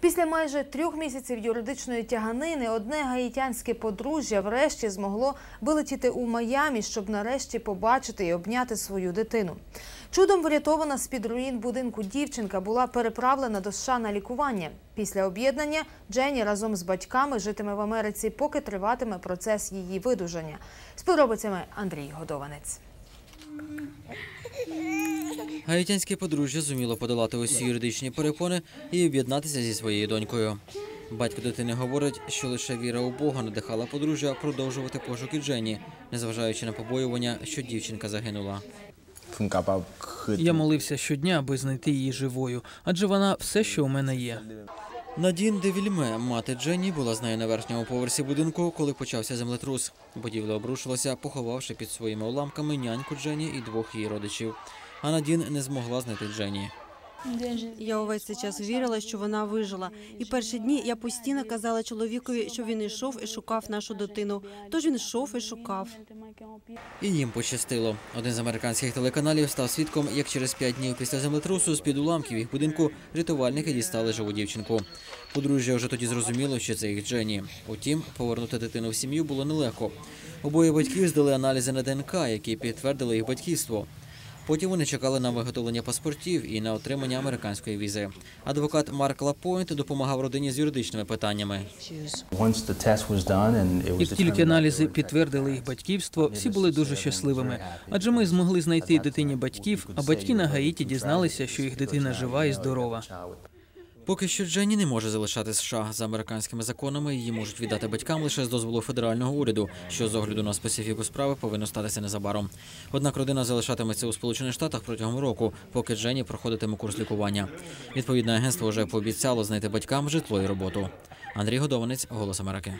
Після майже трьох місяців юридичної тяганини одне гаїтянське подружжя врешті змогло вилетіти у Майамі, щоб нарешті побачити і обняти свою дитину. Чудом врятована з під руїн будинку дівчинка була переправлена до США на лікування. Після об'єднання Дженні разом з батьками житиме в Америці, поки триватиме процес її видужання. З подробицями Андрій Годованець. Гаїтянське подружжя зуміло подолати усі юридичні перепони і об'єднатися зі своєю донькою. Батько дитини говорить, що лише віра у Бога надихала подружжя продовжувати пошуки Дженні, незважаючи на побоювання, що дівчинка загинула. Я молився щодня, аби знайти її живою, адже вона все, що у мене є. Надін Девільме, мати Дженні, була з нею на верхньому поверсі будинку, коли почався землетрус. Будівля обрушилася, поховавши під своїми уламками няньку Дженні і двох її родичів. А Надін не змогла знайти Дженні. Я увесь цей час вірила, що вона вижила. І перші дні я постійно казала чоловікові, що він йшов і шукав нашу дитину. Тож він йшов і шукав. І їм пощастило. Один з американських телеканалів став свідком, як через п'ять днів після землетрусу з під уламків їх будинку рятувальники дістали живу дівчинку. Подружжя вже тоді зрозуміло, що це їх Дженні. Утім, повернути дитину в сім'ю було нелегко. Обоє батьків здали аналізи на ДНК, які підтвердили їх батьківство. Потім вони чекали на виготовлення паспортів і на отримання американської візи. Адвокат Марк Лапойнт допомагав родині з юридичними питаннями. Як тільки аналізи підтвердили їх батьківство, всі були дуже щасливими. Адже ми змогли знайти дитині батьків, а батьки на Гаїті дізналися, що їх дитина жива і здорова. Поки що Дженні не може залишати США за американськими законами. Її можуть віддати батькам лише з дозволу федерального уряду, що з огляду на специфіку справи повинно статися незабаром. Однак родина залишатиметься у Сполучених Штатах протягом року, поки Дженні проходитиме курс лікування. Відповідне агентство вже пообіцяло знайти батькам житло і роботу. Андрій Годованець, Голос Америки.